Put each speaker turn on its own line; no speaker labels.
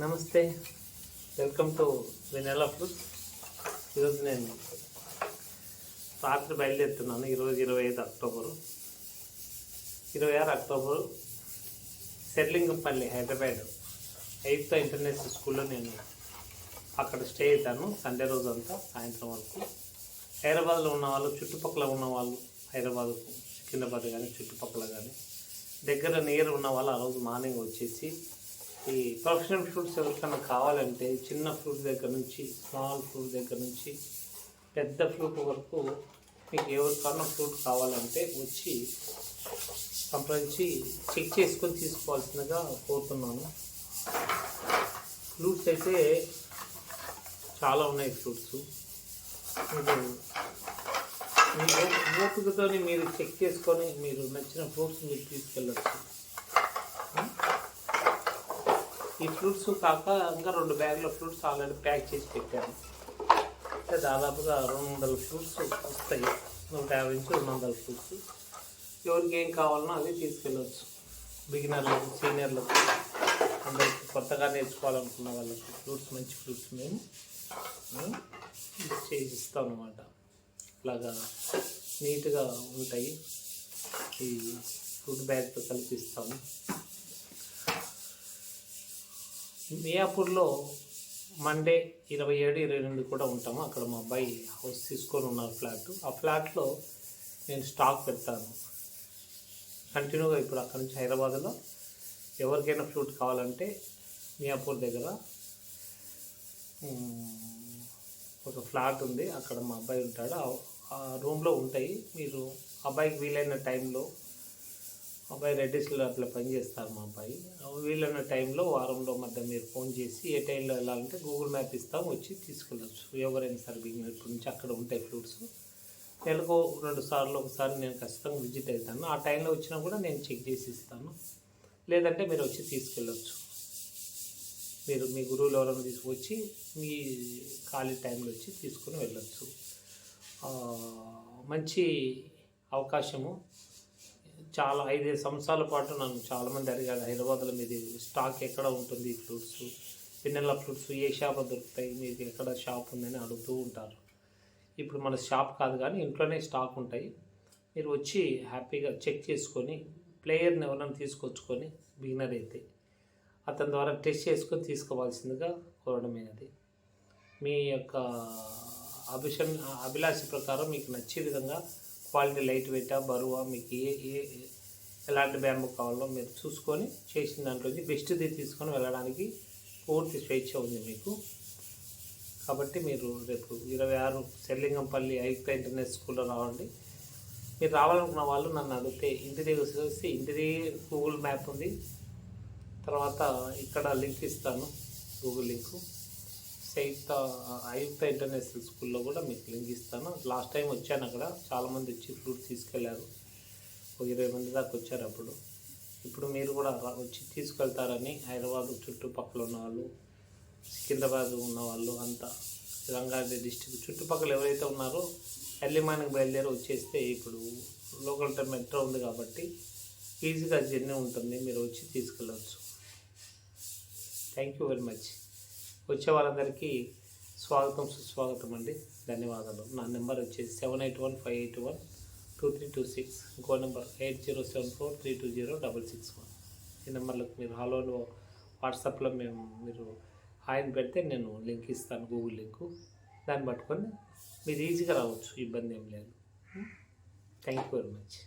నమస్తే. Welcome to Vennela food ఈరోజు నేను రాత్రి బయలుదేరుతున్నాను. ఈరోజు ఇరవై ఐదు అక్టోబరు. ఇరవై ఆరు October Serilingampally Hyderabad eighth international స్కూల్లో నేను అక్కడ స్టే అవుతాను. సండే రోజు అంతా సాయంత్రం వరకు. హైదరాబాద్లో ఉన్న వాళ్ళు చుట్టుపక్కల ఉన్న వాళ్ళు హైదరాబాద్కు సికింద్రాబాద్ కానీ చుట్టుపక్కల కానీ దగ్గర నియర్ ఉన్న వాళ్ళు ఆ రోజు మార్నింగ్ వచ్చేసి ఈ ప్రొఫెషనల్ ఫ్రూట్స్ ఎవరికైనా కావాలంటే చిన్న ఫ్రూట్ దగ్గర నుంచి స్మాల్ ఫ్రూట్ దగ్గర నుంచి పెద్ద ఫ్రూట్ వరకు మీకు ఎవరికన్నా ఫ్రూట్ కావాలంటే వచ్చి సంప్రదించి చెక్ చేసుకొని తీసుకోవాల్సిందిగా కోరుతున్నాను. ఫ్రూట్స్ అయితే చాలా ఉన్నాయి ఫ్రూట్స్ మీరు మీ ఓపికతో మీరు చెక్ చేసుకొని మీరు నచ్చిన ఫ్రూట్స్ మీరు తీసుకెళ్ళచ్చు. ఈ ఫ్రూట్స్ కాక ఇంకా రెండు బ్యాగుల ఫ్రూట్స్ ఆల్రెడీ ప్యాక్ చేసి పెట్టాను. అంటే దాదాపుగా రెండు వందల ఫ్రూట్స్ వస్తాయి. నూట యాభై నుంచి రెండు వందల ఫ్రూట్స్. ఎవరికి ఏం కావాలన్నా అది తీసుకెళ్ళవచ్చు బిగినర్లకు సీనియర్లకు అందరికి కొత్తగా నేర్చుకోవాలనుకున్న వాళ్ళకి ఫ్రూట్స్ మంచి ఫ్రూట్స్ మేము చేసి ఇస్తాం అనమాట ఇలాగా నీట్గా ఉంటాయి. ఈ ఫుడ్ బ్యాగ్తో కలిపిస్తాము. మియాపూర్లో మండే ఇరవై ఏడు ఇరవై రెండు కూడా ఉంటాము. అక్కడ మా అబ్బాయి హౌస్ తీసుకొని ఉన్నారు ఫ్లాట్ ఆ ఫ్లాట్లో నేను స్టాక్ పెడతాను. కంటిన్యూగా ఇప్పుడు అక్కడ నుంచి హైదరాబాద్లో ఎవరికైనా ఫ్రూట్ కావాలంటే మియాపూర్ దగ్గర ఒక ఫ్లాట్ ఉంది. అక్కడ మా అబ్బాయి ఉంటాడు. ఆ రూమ్లో ఉంటాయి. మీరు అబ్బాయికి వీలైన టైంలో అబ్బాయి రెడ్డిస్లో అట్లా పనిచేస్తారు మా అబ్బాయి. వీళ్ళన్న టైంలో వారంలో మధ్య మీరు ఫోన్ చేసి ఏ టైంలో వెళ్ళాలంటే గూగుల్ మ్యాప్ ఇస్తాం వచ్చి తీసుకెళ్ళచ్చు. ఎవరైనా సరే బిగినర్ ఇప్పటి నుంచి అక్కడ ఉంటాయి ఫ్రూట్స్ నెలకు రెండు సార్లు ఒకసారి నేను ఖచ్చితంగా విజిట్ అవుతాను. ఆ టైంలో వచ్చినా కూడా నేను చెక్ చేసి ఇస్తాను. లేదంటే మీరు వచ్చి తీసుకెళ్ళచ్చు. మీరు మీ గురువులు ఎవరైనా తీసుకొచ్చి మీ ఖాళీ టైంలో వచ్చి తీసుకొని వెళ్ళచ్చు. మంచి అవకాశము. చాలా ఐదైదు సంవత్సరాల పాటు నన్ను చాలామంది అడిగారు హైదరాబాద్లో మీది స్టాక్ ఎక్కడ ఉంటుంది ఈ ఫ్రూట్స్? పిన్నెల ఫ్రూట్స్ ఏ షాప్ దొరుకుతాయి? మీకు ఎక్కడ షాప్ ఉందని అడుగుతూ ఉంటారు. ఇప్పుడు మన షాప్ కాదు కానీ ఇంట్లోనే స్టాక్ ఉంటాయి. మీరు వచ్చి హ్యాపీగా చెక్ చేసుకొని ప్లేయర్ని ఎవరైనా తీసుకొచ్చుకొని బిగినర్ అయితే అతని ద్వారా టెస్ట్ చేసుకొని తీసుకోవాల్సిందిగా కోరడమైనది మీ యొక్క అభిషన్ అభిలాష ప్రకారం మీకు నచ్చే విధంగా క్వాలిటీ లైట్ వెయిటా బరువా మీకు ఏ ఏ ఎలాంటి బ్యాంబు కావాలో మీరు చూసుకొని చేసిన దాంట్లోంచి బెస్ట్ది తీసుకొని వెళ్ళడానికి పూర్తి స్వేచ్ఛ ఉంది మీకు. కాబట్టి మీరు రేపు ఇరవై ఆరు సెల్లింగంపల్లి ఐక్య ఇంటర్నెట్ స్కూల్లో రావండి. మీరు రావాలనుకున్న వాళ్ళు నన్ను అడిగితే ఇంటి దగ్గర వస్తే ఇంటిది గూగుల్ మ్యాప్ ఉంది. తర్వాత ఇక్కడ లింక్ ఇస్తాను గూగుల్ లింకు. సైత ఆయుక్త ఇంటర్నేషనల్ స్కూల్లో కూడా మీకు లింక్ ఇస్తాను. లాస్ట్ టైం వచ్చాను అక్కడ. చాలామంది వచ్చి ఫ్రూట్ తీసుకెళ్ళారు. ఒక ఇరవై మంది దాకా వచ్చారు అప్పుడు. ఇప్పుడు మీరు కూడా వచ్చి తీసుకెళ్తారని హైదరాబాద్ చుట్టుపక్కల ఉన్న వాళ్ళు సికింద్రాబాద్ ఉన్న వాళ్ళు అంతా రంగారెడ్డి డిస్టిక్ చుట్టుపక్కల ఎవరైతే ఉన్నారో ఎర్లీ మార్నింగ్ బయలుదేరి వచ్చేస్తే ఇప్పుడు లోకల్ టైం మెట్రో ఉంది కాబట్టి ఈజీగా జర్నీ ఉంటుంది. మీరు వచ్చి తీసుకెళ్ళవచ్చు థ్యాంక్ యూ వెరీ మచ్ వచ్చే వాళ్ళందరికీ స్వాగతం సుస్వాగతం అండి. ధన్యవాదాలు. నా నెంబర్ వచ్చేసి seven eight one five eight one two three two six. ఇంకో number eight zero seven four three two zero double six one. ఈ నెంబర్లకు మీరు హలోలో వాట్సాప్లో మేము మీరు హాయిని పెడితే నేను లింక్ ఇస్తాను గూగుల్ లింకు. దాన్ని పట్టుకొని మీరు ఈజీగా రావచ్చు ఇబ్బంది ఏం లేదు. Thank you very much.